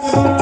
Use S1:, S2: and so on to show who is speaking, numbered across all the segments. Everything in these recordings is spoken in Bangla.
S1: you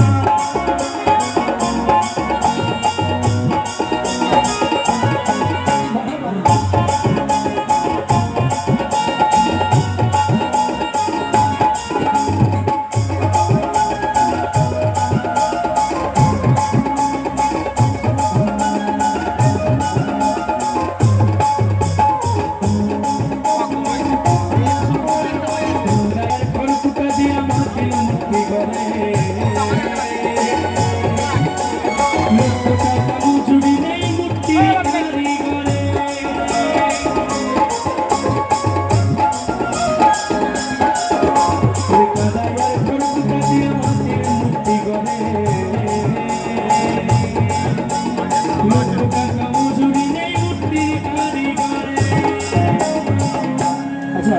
S1: আচ্ছা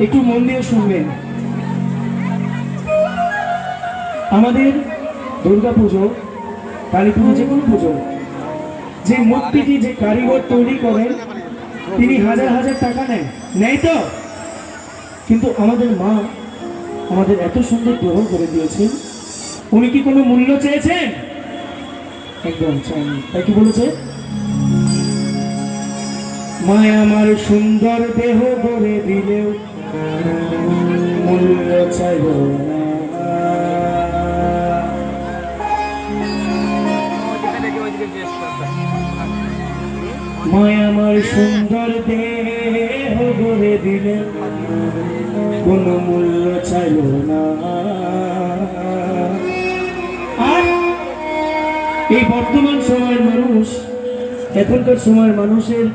S1: একটু মন দিয়ে শুনবেন। আমাদের দুর্গা পুজো কালী পুজো যে কোনো পুজো, যে মূর্তিটি, যে কারিগর তৈরি করেন, তিনি হাজার হাজার টাকা নেন। নেই তো? কিন্তু আমাদের মা আমাদের এত সুন্দর গ্রহণ করে দিয়েছেন। উনি কি কোনো মূল্য চেয়েছেন? একদম তাই কি বলেছে? মায় আমার সুন্দর দেহ গড়ে দিলেও মূল্য চাইব না। মায় আমার সুন্দর দেহ গড়ে দিলে কোনো মূল্য চাইল না। আর এই বর্তমান সময়ের মানুষ এখনকার সময়ের মানুষের